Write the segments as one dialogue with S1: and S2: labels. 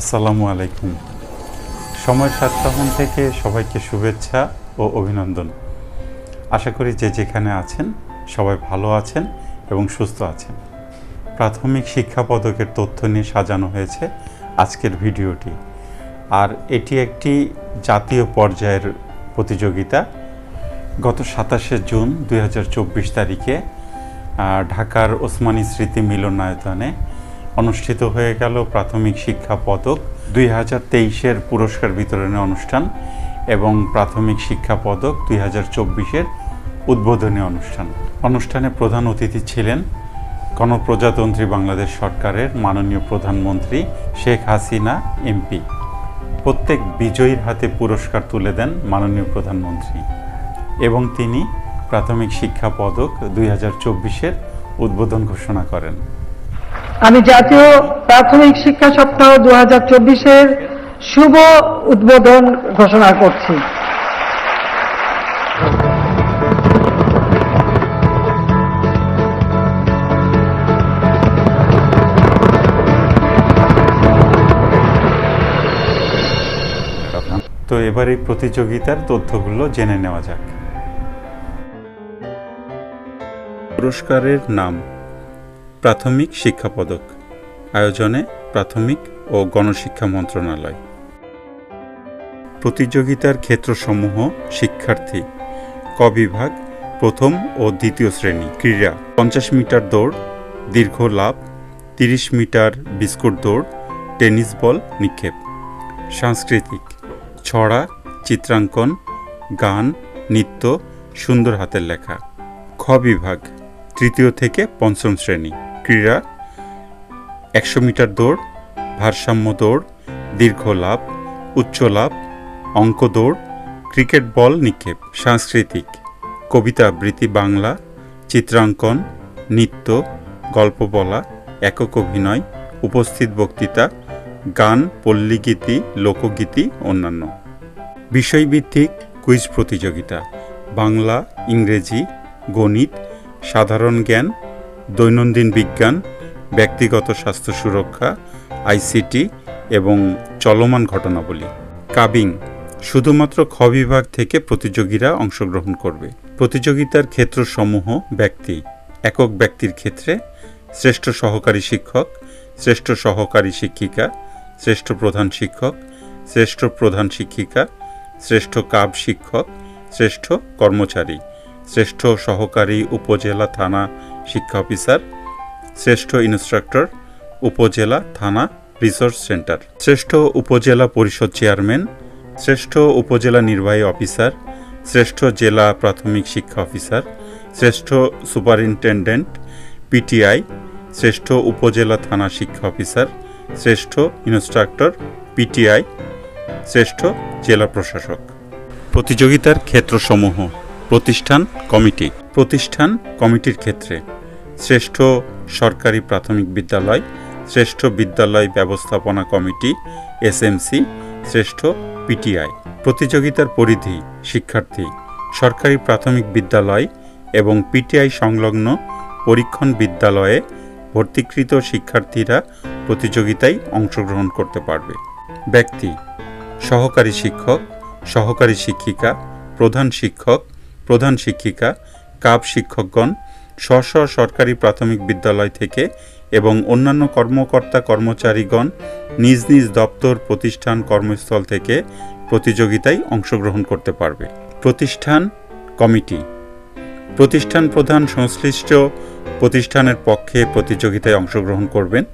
S1: আসসালামু আলাইকুম। সময় সাতটাহন থেকে সবাইকে শুভেচ্ছা ও অভিনন্দন। আশা করি যে যেখানে আছেন সবাই ভালো আছেন এবং সুস্থ আছেন। প্রাথমিক শিক্ষা পদকের তথ্য নিয়ে সাজানো হয়েছে আজকের ভিডিওটি। আর এটি একটি জাতীয় পর্যায়ের প্রতিযোগিতা। গত সাতাশে জুন দু হাজার চব্বিশ তারিখে ঢাকার ওসমানী স্মৃতি মিলনায়তনে অনুষ্ঠিত হয়ে গেল প্রাথমিক শিক্ষা পদক। দুই হাজার তেইশের পুরস্কার বিতরণী অনুষ্ঠান এবং প্রাথমিক শিক্ষা পদক দুই হাজার চব্বিশের উদ্বোধনী অনুষ্ঠান। অনুষ্ঠানে প্রধান অতিথি ছিলেন গণপ্রজাতন্ত্রী বাংলাদেশ সরকারের মাননীয় প্রধানমন্ত্রী শেখ হাসিনা এমপি প্রত্যেক বিজয়ীর হাতে পুরস্কার তুলে দেন মাননীয় প্রধানমন্ত্রী এবং তিনি প্রাথমিক শিক্ষা পদক দুই হাজার চব্বিশের উদ্বোধন ঘোষণা করেন।
S2: আমি জাতীয় প্রাথমিক শিক্ষা সপ্তাহ দু হাজার চব্বিশের শুভ উদ্বোধন ঘোষণা করছি।
S1: তো এবার এই প্রতিযোগিতার তথ্যগুলো জেনে নেওয়া যাক। পুরস্কারের নাম প্রাথমিক শিক্ষা পদক। আয়োজনে প্রাথমিক ও গণশিক্ষা মন্ত্রণালয়। প্রতিযোগিতার ক্ষেত্রসমূহ শিক্ষার্থী। ক বিভাগ, প্রথম ও দ্বিতীয় শ্রেণি। ক্রীড়া, পঞ্চাশ মিটার দৌড়, দীর্ঘ লাভ তিরিশ মিটার বিস্কুট দৌড়, টেনিস বল নিক্ষেপ। সাংস্কৃতিক, ছড়া, চিত্রাঙ্কন, গান, নৃত্য, সুন্দর হাতের লেখা। খ বিভাগ, তৃতীয় থেকে পঞ্চম শ্রেণি। ক্রীড়া একশো মিটার দৌড়, ভারসাম্য দৌড়, দীর্ঘ লাভ উচ্চ লাভ অঙ্ক দৌড়, ক্রিকেট বল নিক্ষেপ, সাংস্কৃতিক, কবিতা আবৃত্তি বাংলা, চিত্রাঙ্কন, নৃত্য, গল্প বলা, একক অভিনয়, উপস্থিত বক্তৃতা, গান, পল্লীগীতি, লোকগীতি, অন্যান্য। বিষয়ভিত্তিক কুইজ প্রতিযোগিতা, বাংলা, ইংরেজি, গণিত, সাধারণ জ্ঞান দৈনন্দিন বিজ্ঞান, ব্যক্তিগত স্বাস্থ্য সুরক্ষা, আইসিটি এবং চলমান ঘটনাবলী। কাবিং শুধুমাত্র খ বিভাগ থেকে প্রতিযোগীরা অংশগ্রহণ করবে। প্রতিযোগিতার ক্ষেত্রসমূহ ব্যক্তি, একক ব্যক্তির ক্ষেত্রে শ্রেষ্ঠ সহকারী শিক্ষক, শ্রেষ্ঠ সহকারী শিক্ষিকা, শ্রেষ্ঠ প্রধান শিক্ষক, শ্রেষ্ঠ প্রধান শিক্ষিকা, শ্রেষ্ঠ কাব শিক্ষক, শ্রেষ্ঠ কর্মচারী। শ্রেষ্ঠ সহকারী উপজেলা থানা শিক্ষা অফিসার, শ্রেষ্ঠ ইনস্ট্রাক্টর উপজেলা থানা রিসোর্স সেন্টার, শ্রেষ্ঠ উপজেলা পরিষদ চেয়ারম্যান, শ্রেষ্ঠ উপজেলা নির্বাহী অফিসার, শ্রেষ্ঠ জেলা প্রাথমিক শিক্ষা অফিসার, শ্রেষ্ঠ সুপারিনটেন্ডেন্ট, পিটিআই, শ্রেষ্ঠ উপজেলা থানা শিক্ষা অফিসার, শ্রেষ্ঠ ইনস্ট্রাক্টর, পিটিআই, শ্রেষ্ঠ জেলা প্রশাসক। প্রতিযোগিতার ক্ষেত্রসমূহ প্রতিষ্ঠান, কমিটি। প্রতিষ্ঠান, কমিটির ক্ষেত্রে শ্রেষ্ঠ সরকারি প্রাথমিক বিদ্যালয়, শ্রেষ্ঠ বিদ্যালয় ব্যবস্থাপনা কমিটি এসএমসি শ্রেষ্ঠ পিটিআই প্রতিযোগিতার পরিধি, শিক্ষার্থী, সরকারি প্রাথমিক বিদ্যালয় এবং পিটিআই সংলগ্ন পরীক্ষণ বিদ্যালয়ে ভর্তিকৃত শিক্ষার্থীরা প্রতিযোগিতায় অংশগ্রহণ করতে পারবে। ব্যক্তি, সহকারী শিক্ষক, সহকারী শিক্ষিকা, প্রধান শিক্ষক প্রধান শিক্ষিকা কাব শিক্ষকগণ স্ব সরকারি প্রাথমিক বিদ্যালয় থেকে এবং অন্যান্য কর্মকর্তা কর্মচারীগণ নিজ নিজ দপ্তর, প্রতিষ্ঠান, কর্মস্থল থেকে প্রতিযোগিতায় অংশগ্রহণ করতে পারবে। প্রতিষ্ঠান কমিটি। প্রতিষ্ঠান প্রধান সংশ্লিষ্ট প্রতিষ্ঠানের পক্ষে প্রতিযোগিতায় অংশগ্রহণ করবেন।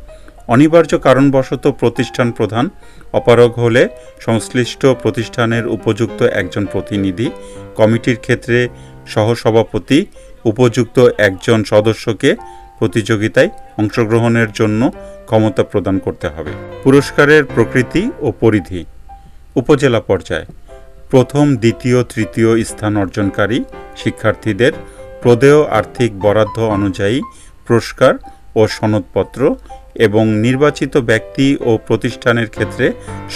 S1: অনিবার্য কারণবশত প্রতিষ্ঠান প্রধান, অপারগ হলে সংশ্লিষ্ট প্রতিষ্ঠানের উপযুক্ত একজন প্রতিনিধি, কমিটির ক্ষেত্রে সহসভাপতি, উপযুক্ত একজন সদস্যকে প্রতিযোগিতায় অংশগ্রহণের জন্য ক্ষমতা প্রদান করতে হবে। পুরস্কারের প্রকৃতি ও পরিধি। উপজেলা পর্যায়ে। প্রথম, দ্বিতীয়, তৃতীয় স্থান অর্জনকারী শিক্ষার্থীদের প্রদেয় আর্থিক বরাদ্দ অনুযায়ী পুরস্কার ও সনদপত্র এবং নির্বাচিত ব্যক্তি ও প্রতিষ্ঠানের ক্ষেত্রে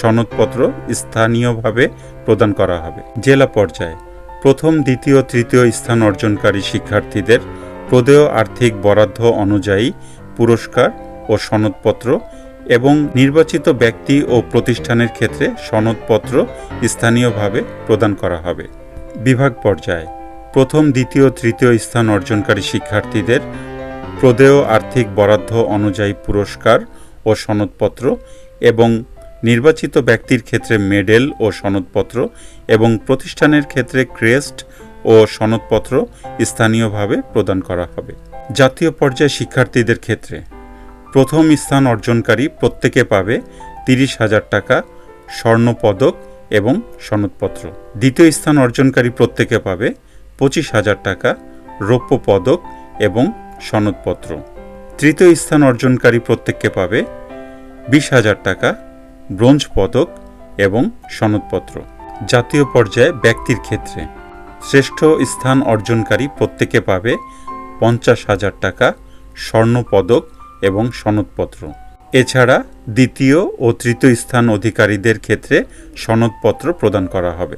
S1: সনদপত্র স্থানীয়ভাবে প্রদান করা হবে। জেলা পর্যায়ে প্রথম, দ্বিতীয়, তৃতীয় স্থান অর্জনকারী শিক্ষার্থীদের প্রদেয় আর্থিক বরাদ্দ অনুযায়ী পুরস্কার ও সনদপত্র এবং নির্বাচিত ব্যক্তি ও প্রতিষ্ঠানের ক্ষেত্রে সনদপত্র স্থানীয়ভাবে প্রদান করা হবে। বিভাগ পর্যায়ে প্রথম, দ্বিতীয়, তৃতীয় স্থান অর্জনকারী শিক্ষার্থীদের প্রদেয় আর্থিক বরাদ্দ অনুযায়ী পুরস্কার ও সনদপত্র এবং নির্বাচিত ব্যক্তির ক্ষেত্রে মেডেল ও সনদপত্র এবং প্রতিষ্ঠানের ক্ষেত্রে ক্রেস্ট ও সনদপত্র স্থানীয়ভাবে প্রদান করা হবে। জাতীয় পর্যায়ে শিক্ষার্থীদের ক্ষেত্রে প্রথম স্থান অর্জনকারী প্রত্যেকে পাবে তিরিশ হাজার টাকা স্বর্ণপদক এবং সনদপত্র। দ্বিতীয় স্থান অর্জনকারী প্রত্যেকে পাবে পঁচিশ হাজার টাকা রৌপ্য পদক এবং সনদপত্র। তৃতীয় স্থান অর্জনকারী প্রত্যেককে পাবে বিশ হাজার টাকা, ব্রোঞ্জ পদক এবং সনদপত্র। জাতীয় পর্যায়ে ব্যক্তির ক্ষেত্রে শ্রেষ্ঠ স্থান অর্জনকারী প্রত্যেকে পাবে পঞ্চাশ হাজার টাকা স্বর্ণপদক এবং সনদপত্র। এছাড়া দ্বিতীয় ও তৃতীয় স্থান অধিকারীদের ক্ষেত্রে সনদপত্র প্রদান করা হবে।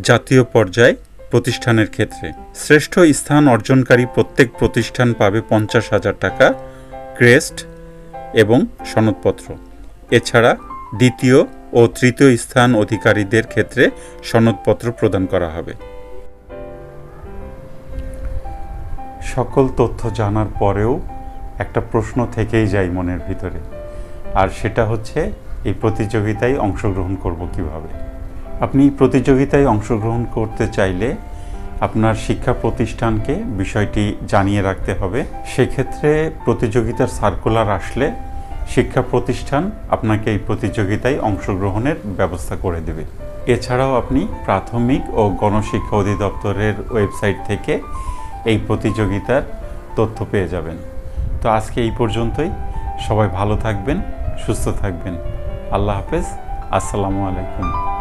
S1: জাতীয় পর্যায়ে প্রতিষ্ঠানের ক্ষেত্রে। শ্রেষ্ঠ স্থান অর্জনকারী প্রত্যেক প্রতিষ্ঠান পাবে পঞ্চাশ হাজার টাকা ক্রেস্ট এবং সনদপত্র। এছাড়া দ্বিতীয় ও তৃতীয় স্থান অধিকারীদের ক্ষেত্রে সনদপত্র প্রদান করা হবে। সকল তথ্য জানার পরেও একটা প্রশ্ন থেকেই যায় মনের ভিতরে। আর সেটা হচ্ছে, এই প্রতিযোগিতায় অংশগ্রহণ করব কীভাবে? আপনি প্রতিযোগিতায় অংশগ্রহণ করতে চাইলে আপনার শিক্ষা প্রতিষ্ঠানকে বিষয়টি জানিয়ে রাখতে হবে। সেক্ষেত্রে প্রতিযোগিতার সার্কুলার আসলে শিক্ষা প্রতিষ্ঠান আপনাকে এই প্রতিযোগিতায় অংশগ্রহণের ব্যবস্থা করে দেবে। এছাড়াও আপনি প্রাথমিক ও গণশিক্ষা অধিদপ্তরের ওয়েবসাইট থেকে এই প্রতিযোগিতার তথ্য পেয়ে যাবেন। তো আজকে এই পর্যন্তই। সবাই ভালো থাকবেন, সুস্থ থাকবেন। আল্লাহ হাফেজ। আসসালামু আলাইকুম।